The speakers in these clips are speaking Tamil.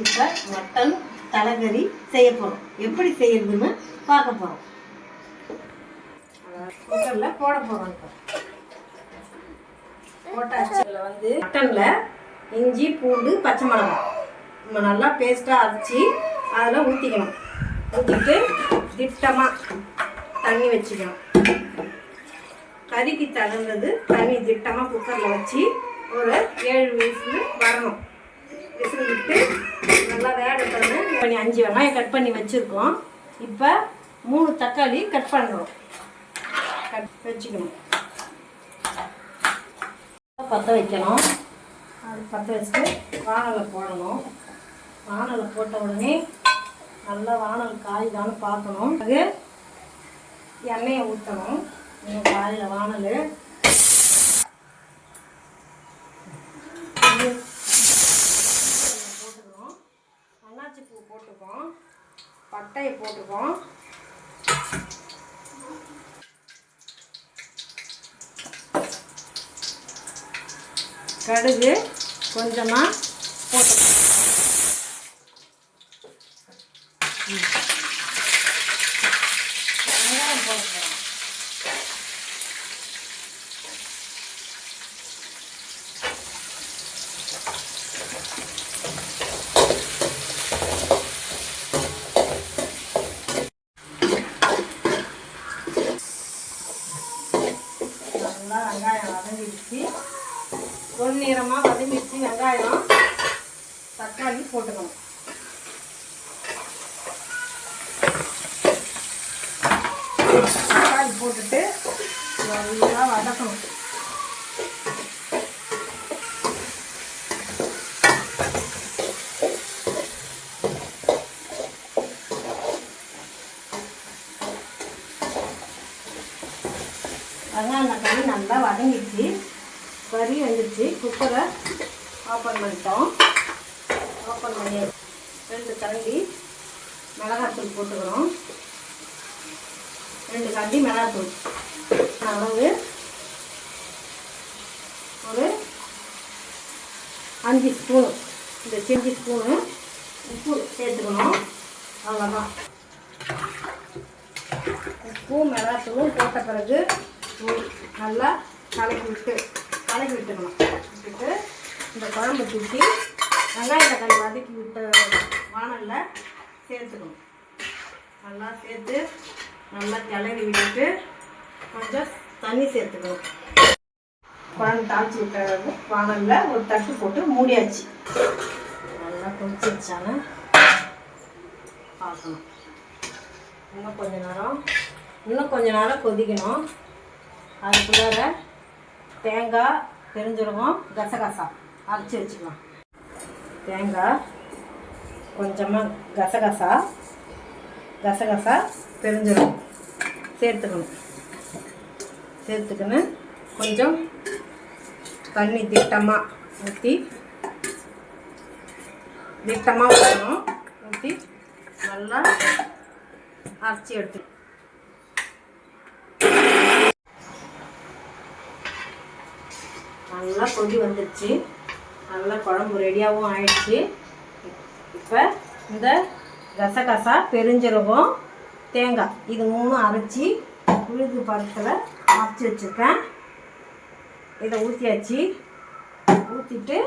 இப்போ மட்டன் தலைகறி செய்ய போகிறோம் எப்படி செய்யறதுன்னு பார்க்க போகிறோம் குக்கரில் போட போகிறோம் இப்போ. போட்டாச்சு. இதில் வந்து மட்டனில் இஞ்சி பூண்டு பச்சை மிளகாய். நம்ம நல்லா பேஸ்ட்டாக அரைச்சி அதில் ஊற்றிக்கணும் ஊற்றிட்டு திட்டமாக தண்ணி வச்சுக்கணும். கறிக்கு தகுந்தது தண்ணி திட்டமாக குக்கரில் வச்சு ஒரு ஏழு விசில் வரணும். விசில் விட்டு நல்லா வேக பண்ணி அஞ்சு வெங்காயம் கட் பண்ணி வச்சுருக்கோம். இப்போ மூணு தக்காளி கட் பண்ணுறோம் கட் வச்சுக்கணும். பற்ற வைக்கணும். அது பற்ற வச்சுட்டு வானலை போடணும். வானலை போட்ட உடனே நல்லா வானல் காயுதான்னு பார்க்கணும். அது எண்ணெயை ஊற்றணும் காலையில் வானல். பட்டையை போட்டுக்கோம் கடுகு கொஞ்சமாக போட்டுக்கணும் வெங்காயம் போட்டுக்கிறோம் நல்லா வெங்காயம் வதங்கிடுச்சு பொன்னிறமாக வதங்கிடுச்சு வெங்காயம் தக்காளி போட்டுக்கணும். தக்காளி போட்டுட்டு நல்லா வதக்கணும். வெங்காயம் தக்காளி நல்லா வதங்கிடுச்சு. கறி வந்துடுச்சு குக்கரை ஓப்பன் பண்ணிட்டோம் ஓப்பன் பண்ணி ரெண்டு கரண்டி மிளகாத்தூள் போட்டுக்கிறோம். ரெண்டு கரண்டி மிளகாத்தூள். அளவு ஒரு அஞ்சு ஸ்பூனு இந்த செஞ்சு ஸ்பூனு உப்பு சேர்த்துக்கணும். அவ்வளோதான் உப்பு மிளகாத்தூளும் போட்ட பிறகு நல்லா கலக்கி விட்டு கலக்கி விட்டுக்கணும். விட்டுட்டு இந்த குழம்பு தூக்கி வெங்காய தக்காளி வதக்கி விட்ட வானலில் சேர்த்துக்கணும். நல்லா சேர்த்து நல்லா கிளறி விட்டுட்டு கொஞ்சம் தண்ணி சேர்த்துக்கணும். குழம்பு தாளிச்சு விட்ட வானலில் ஒரு தட்டு போட்டு மூடியாச்சு. நல்லா கொதிச்சிருச்சான்னு பார்க்கணும். இன்னும் கொஞ்ச நேரம் இன்னும் கொஞ்ச நேரம் கொதிக்கணும். அதுக்குள்ளார தேங்காய் பெருஞ்சீரகம் கசகசா. அரைச்சி வச்சுக்கலாம். தேங்காய் கொஞ்சமாக கசகசா. கசகசா பெருஞ்சீரகம் சேர்த்துக்கணும். சேர்த்துக்கணும் கொஞ்சம் தண்ணி திட்டமாக ஊற்றி திட்டமாக ஊற்றணும் ஊற்றி நல்லா அரைச்சி எடுத்துக்கணும். நல்லா கொதி வந்துடுச்சு நல்லா குழம்பு ரெடியாகவும் ஆயிடுச்சு. இப்போ இந்த கசகசா பெருஞ்சீரகம் தேங்காய் இது மூணும் அரைச்சி உழுது பழத்தில் அரைச்சி வச்சுருக்கேன். இதை ஊற்றியாச்சு ஊற்றிட்டு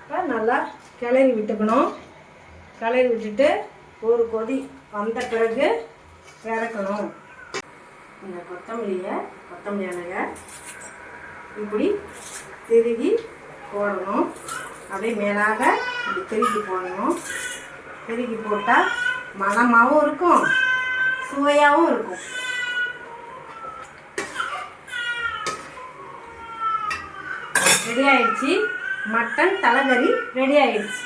இப்போ நல்லா கிளறி விட்டுக்கணும். கிளறி விட்டுட்டு ஒரு கொதி வந்த பிறகு இறக்கணும். இந்த கொத்தமல்லியை கொத்தமல்லி இலையை இப்படி திருகி போடணும். அப்படியே மேலாக இப்படி திருகி போடணும். திருகி போட்டால் மனமாகவும் இருக்கும் சுவையாகவும் இருக்கும். ரெடி ஆயிடுச்சு. மட்டன் தலைகறி ரெடி ஆயிடுச்சு.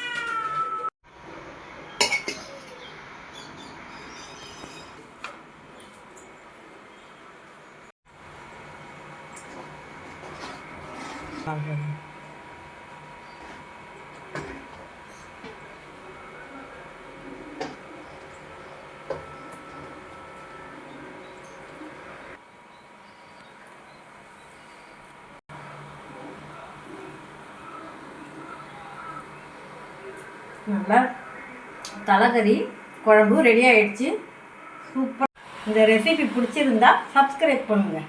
நல்லா தலைகறி குழம்பு ரெடி ஆகிடுச்சு சூப்பர். இந்த ரெசிபி பிடிச்சிருந்தா சப்ஸ்கிரைப் பண்ணுங்கள்